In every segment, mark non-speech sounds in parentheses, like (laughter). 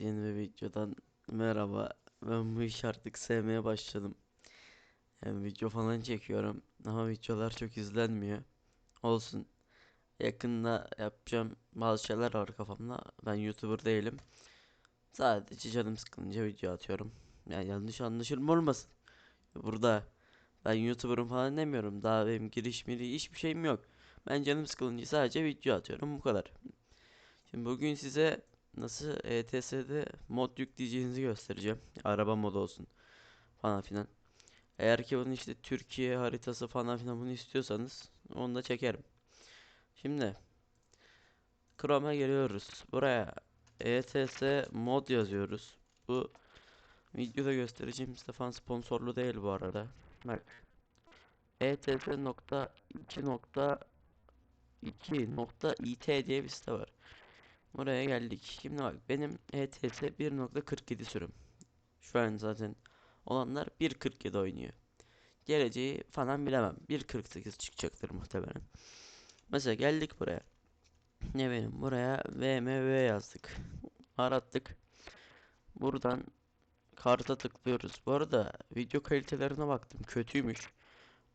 yeni bir videodan merhaba. Ben bu işi artık sevmeye başladım. Yani video falan çekiyorum ama videolar çok izlenmiyor. Olsun. Yakında yapacağım bazı şeyler var kafamda. Ben YouTuber değilim. Sadece canım sıkılınca video atıyorum. Yani yanlış anlaşılma olmasın. Burada ben YouTuber'ım falan demiyorum. Daha benim giriş miri hiçbir şeyim yok. Ben canım sıkılınca sadece video atıyorum bu kadar. Şimdi bugün size nasıl ETS'de mod yükleyeceğinizi göstereceğim. Araba modu olsun falan filan. Eğer ki bunun işte Türkiye haritası falan filan bunu istiyorsanız onu da çekerim. Şimdi Chrome'a geliyoruz. Buraya ETS mod yazıyoruz. Bu videoda göstereceğim Stefan sponsorlu değil bu arada. Bak ETS.2.2.it diye bir site var. Buraya geldik. Şimdi bak benim E ETS 1.47 sürüm. Şu an zaten olanlar 1.47 oynuyor. Geleceği falan bilemem. 1.48 çıkacaktır muhtemelen. Mesela geldik buraya. Ne benim buraya VMV yazdık. Arattık. Buradan karta tıklıyoruz. Bu arada video kalitelerine baktım. Kötüymüş.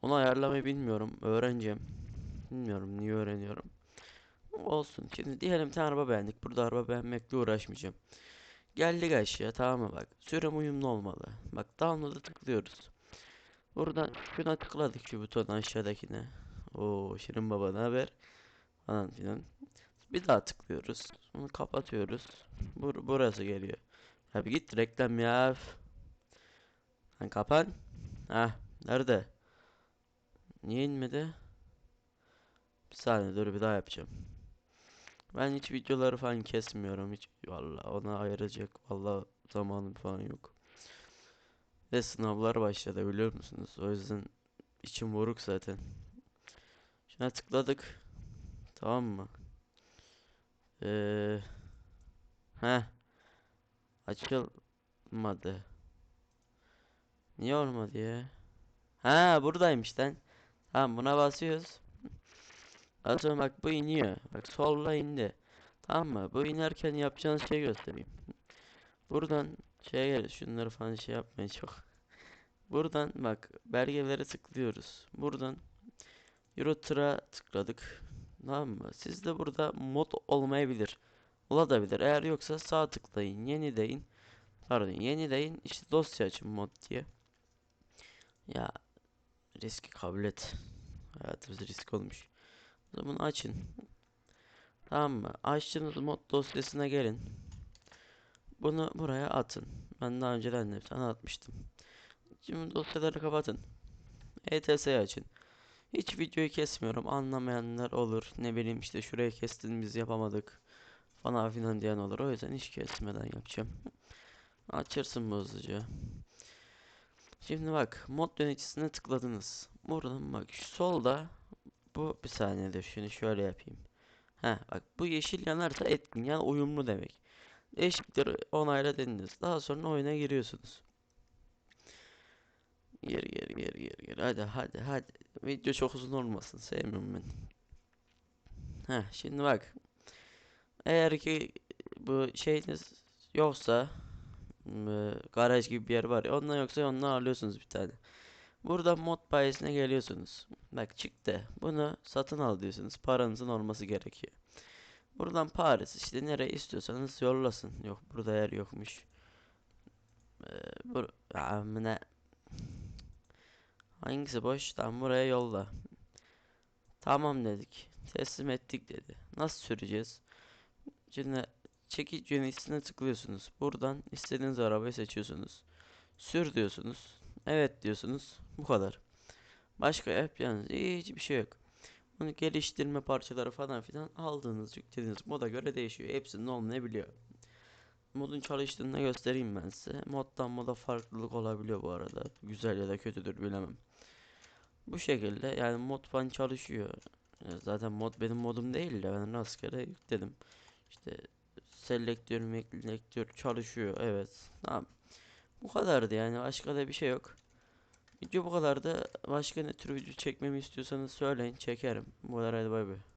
Onu ayarlamayı bilmiyorum. Öğreneceğim. Bilmiyorum niye öğreniyorum. Olsun. Şimdi diyelim bir tane araba beğendik. Burada araba beğenmekle uğraşmayacağım. Geldik aşağı tamam mı bak. Sürem uyumlu olmalı. Bak download'a tıklıyoruz. Buradan şuna tıkladık şu butona aşağıdakine. Oo Şirin baba ne haber? Falan filan. Bir daha tıklıyoruz. Bunu kapatıyoruz. Bur burası geliyor. Abi git reklam ya. Lan kapan. Ha nerede? Niye inmedi? Bir saniye dur bir daha yapacağım. Ben hiç videoları falan kesmiyorum hiç valla ona ayıracak valla zamanım falan yok. Ve sınavlar başladı biliyor musunuz? O yüzden içim buruk zaten. Şuna tıkladık. Tamam mı? Ee, heh. Açılmadı. Niye olmadı ya? Ha buradaymış lan. Tamam buna basıyoruz. Atıyorum bak bu iniyor. Bak solla indi. Tamam mı? Bu inerken yapacağınız şeyi göstereyim. Buradan gel. Şunları falan şey yapmayın çok. Buradan bak belgelere tıklıyoruz. Buradan Euro Truck'a tıkladık. Tamam mı? Sizde burada mod olmayabilir. Olabilir. Eğer yoksa sağ tıklayın. Yeni deyin. Pardon yeni deyin. İşte dosya açın mod diye. Ya riski kabul et. Hayatımız risk olmuş. Zaman açın. Tamam mı? Açtığınız mod dosyasına gelin. Bunu buraya atın. Ben daha önceden de bir tane atmıştım. Şimdi dosyaları kapatın. ETS'yi açın. Hiç videoyu kesmiyorum. Anlamayanlar olur. Ne bileyim işte şuraya kestin biz yapamadık. Falan filan diyen olur. O yüzden hiç kesmeden yapacağım. (laughs) Açırsın bu hızlıca. Şimdi bak mod yöneticisine tıkladınız. Buradan bak solda bu bir saniye de şunu şöyle yapayım. Ha bak bu yeşil yanarsa etkin yani uyumlu demek. Eşittir onayla dediniz. Daha sonra oyuna giriyorsunuz. Gir gir gir gir gir. Hadi hadi hadi. Video çok uzun olmasın. Sevmiyorum ben. Ha şimdi bak. Eğer ki bu şeyiniz yoksa garaj gibi bir yer var ya ondan yoksa ondan alıyorsunuz bir tane. Burada mod bayisine geliyorsunuz. Bak çıktı. Bunu satın al diyorsunuz. Paranızın olması gerekiyor. Buradan Paris işte nereye istiyorsanız yollasın. Yok burada yer yokmuş. Ee, bur Amına. Hangisi boş? Tamam buraya yolla. Tamam dedik. Teslim ettik dedi. Nasıl süreceğiz? Şimdi çekiç yöneticisine tıklıyorsunuz. Buradan istediğiniz arabayı seçiyorsunuz. Sür diyorsunuz. Evet diyorsunuz. Bu kadar. Başka yapacağınız hiçbir şey yok. Bunu geliştirme parçaları falan filan aldığınız yüklediğiniz moda göre değişiyor. Hepsinin olmayabiliyor. Modun çalıştığını göstereyim ben size. Moddan moda farklılık olabiliyor bu arada. Güzel ya da kötüdür bilemem. Bu şekilde yani mod falan çalışıyor. Zaten mod benim modum değil de ben rastgele yükledim. İşte selektör, selektör çalışıyor. Evet. Tamam. Bu kadardı yani başka da bir şey yok. Video bu kadardı. Başka ne tür video çekmemi istiyorsanız söyleyin çekerim. Bu kadar hadi bay bay.